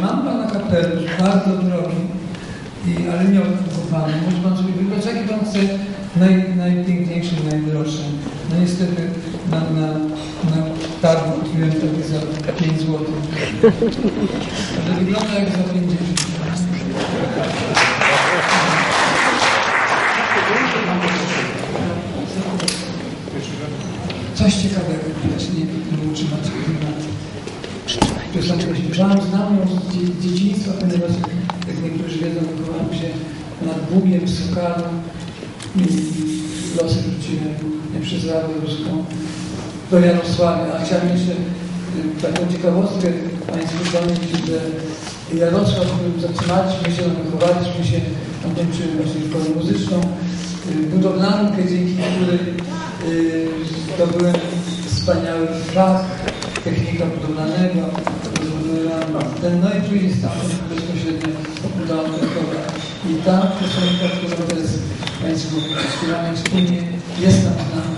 mam pana kapelusz, bardzo drogi, i, ale nie odkupowany. Może pan sobie wybrać, jaki pan chce naj, najpiękniejszy, najdroższy. No niestety na, na, na targu kupiłem taki za 5 zł. Ale wygląda jak za 50. Coś ciekawego, widać, nie, nie utrzymać. Piosenkę śpiewałem, znam ją z dzie- dzieciństwa, ponieważ jak niektórzy wiedzą, wychowałem się nad Bugiem, Sokalą i losy wróciłem nie przez Radę Ruską do Jarosławia. A chciałem jeszcze y, taką ciekawostkę Państwu powiedzieć, że Jarosław, w którym zatrzymaliśmy się, wychowaliśmy się, tam kończyłem właśnie szkołę muzyczną, y, budowlankę, dzięki której y, zdobyłem wspaniały fach technika budowlanego, ten, no i później stamtąd bezpośrednio udało Krakowa. I ta piosenka, którą teraz Państwu śpiewamy wspólnie, jest nam znana.